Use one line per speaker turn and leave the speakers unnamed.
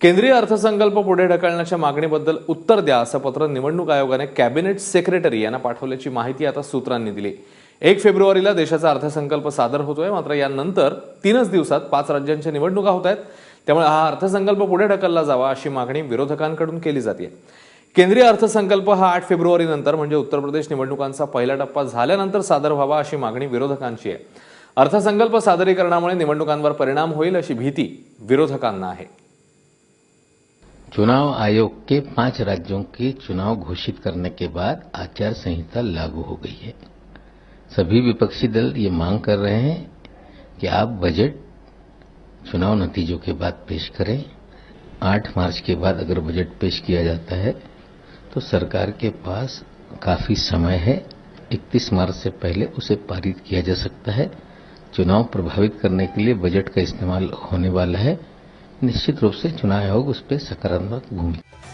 केंद्रीय अर्थसंकल्प पुढे ढकलण्याच्या मागणीबद्दल उत्तर द्या असं पत्र निवडणूक आयोगाने कॅबिनेट सेक्रेटरी यांना पाठवल्याची माहिती आता सूत्रांनी दिली. एक फेब्रुवारीला देशाचा अर्थसंकल्प सादर होतोय मात्र यानंतर तीनच दिवसात पाच राज्यांच्या निवडणुका होत आहेत. त्यामुळे हा अर्थसंकल्प पुढे ढकलला जावा अशी मागणी विरोधकांकडून केली जाते केंद्रीय अर्थसंकल्प हा आठ फेब्रुवारी नंतर म्हणजे उत्तर प्रदेश निवडणुकांचा पहिला टप्पा झाल्यानंतर सादर व्हावा अशी मागणी विरोधकांची आहे. अर्थसंकल्प सादरीकरणामुळे निवडणुकांवर परिणाम होईल अशी भीती विरोधकांना आहे.
चुनाव आयोग के पाँच राज्यों के चुनाव घोषित करने के बाद आचार संहिता लागू हो गई है। सभी विपक्षी दल ये मांग कर रहे हैं कि आप बजट चुनाव नतीजों के बाद पेश करें। 8 मार्च के बाद अगर बजट पेश किया जाता है तो सरकार के पास काफ़ी समय है। 31 मार्च से पहले उसे पारित किया जा सकता है। चुनाव प्रभावित करने के लिए बजट का इस्तेमाल होने वाला है। निश्चित रूप से चुनाव आयोग उस पर सकारात्मक भूमिका